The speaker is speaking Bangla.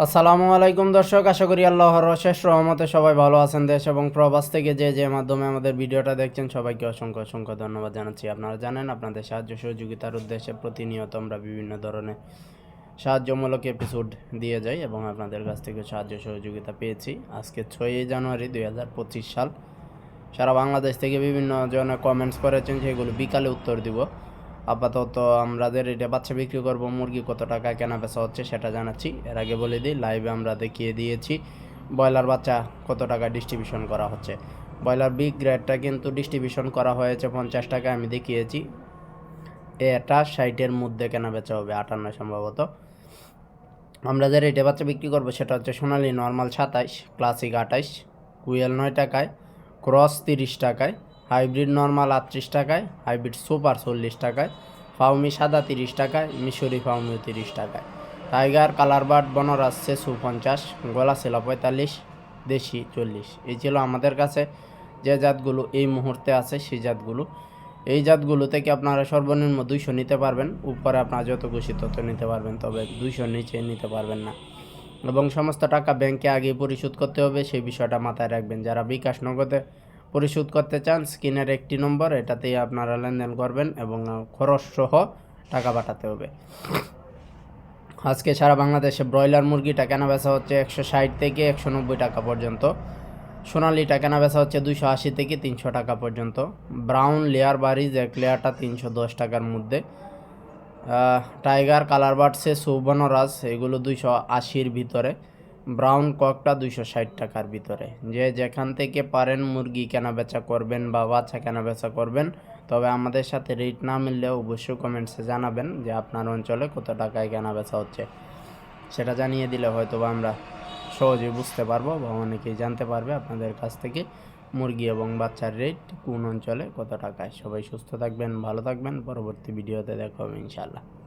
আসসালামু আলাইকুম দর্শক, আশা করি আল্লাহর শেষ রহমতে সবাই ভালো আছেন দেশ এবং প্রবাস থেকে যে যে মাধ্যমে আমাদের ভিডিওটা দেখছেন, সবাইকে অসংখ্য অসংখ্য ধন্যবাদ জানাচ্ছি। আপনারা জানেন, আপনাদের সাহায্য সহযোগিতার উদ্দেশ্যে প্রতিনিয়ত আমরা বিভিন্ন ধরনের সাহায্যমূলক এপিসোড দিয়ে যাই এবং আপনাদের কাছ থেকে সাহায্য সহযোগিতা পেয়েছি। আজকে ছয়ই জানুয়ারি দুই হাজার পঁচিশ সাল। সারা বাংলাদেশ থেকে বিভিন্ন জনে কমেন্টস করেছেন, সেগুলো বিকালে উত্তর দিব। আপাতত আমাদের এটা বাচ্চা বিক্রি করব, মুরগি কত টাকা কেনা বেচা হচ্ছে সেটা জানাচ্ছি। এর আগে বলে দিই লাইভে আমরা দেখিয়ে দিয়েছি, ব্রয়লার বাচ্চা কত টাকা ডিস্ট্রিবিউশন করা হচ্ছে। ব্রয়লার বিগ গ্রেডটা কিন্তু ডিস্ট্রিবিউশন করা হয়েছে পঞ্চাশ টাকা, আমি দেখিয়েছি। এটা ষাটের মধ্যে কেনা বেচা হবে, আটান্ন সম্ভবত। আমরা যে রেটে বাচ্চা বিক্রি করব সেটা হচ্ছে সোনালি নর্মাল সাতাইশ ক্লাসিক আঠাইশ কুয়েল নয় টাকায় ক্রস তিরিশ টাকায়। হাইব্রিড নর্মাল আটত্রিশ টাকায়, হাইব্রিড সুপার চল্লিশ টাকায়, ফাউমি সাদা তিরিশ টাকায়, মিশরি ফাউমি তিরিশ টাকায়। টাইগার কালার বার্ড বনরাজ, সেসু পঞ্চাশ, গলা ছিল পঁয়তাল্লিশ, দেশি চল্লিশ। এই ছিল আমাদের কাছে যে জাতগুলো এই মুহূর্তে আছে, সেই জাতগুলো। এই জাতগুলো থেকে আপনারা সর্বনিম্ন দুইশো নিতে পারবেন। উপরে আপনারা যত খুশি তত নিতে পারবেন, তবে দুইশোর নিচে নিতে পারবেন না। এবং সমস্ত টাকা ব্যাংকে আগে পরিশোধ করতে হবে, সেই বিষয়টা মাথায় রাখবেন। যারা বিকাশ নগদে পরিশোধ করতে চান, স্ক্রিনের একটি নম্বর, এটাতেই আপনারা লেনদেন করবেন এবং খরচ সহ টাকা পাঠাতে হবে। আজকে সারা বাংলাদেশে ব্রয়লার মুরগিটা কেনা বেচা হচ্ছে একশো ষাট থেকে একশো নব্বই টাকা পর্যন্ত। সোনালিটা কেনা বেচা হচ্ছে দুশো আশি থেকে তিনশো টাকা পর্যন্ত। ব্রাউন লেয়ার বারিজ এক লেয়ারটা তিনশো দশ টাকার মধ্যে। টাইগার কালার বার্ডসে সুবর্ণরাজ এগুলো দুইশো আশির ভিতরে। ব্রাউন ককটা দুইশো ষাট টাকার ভিতরে। যে যেখান থেকে পারেন মুরগি কেনা বেচা করবেন বা বাচ্চা কেনা বেচা করবেন, তবে আমাদের সাথে রেট না মিললেও অবশ্যই কমেন্টসে জানাবেন যে আপনার অঞ্চলে কত টাকায় কেনা বেচা হচ্ছে। সেটা জানিয়ে দিলে হয়তো বা আমরা সহজেই বুঝতে পারব বা অনেকেই জানতে পারবে আপনাদের কাছ থেকে মুরগি এবং বাচ্চার রেট কোন অঞ্চলে কত টাকায়। সবাই সুস্থ থাকবেন, ভালো থাকবেন, পরবর্তী ভিডিওতে দেখা হবে ইনশাআল্লাহ।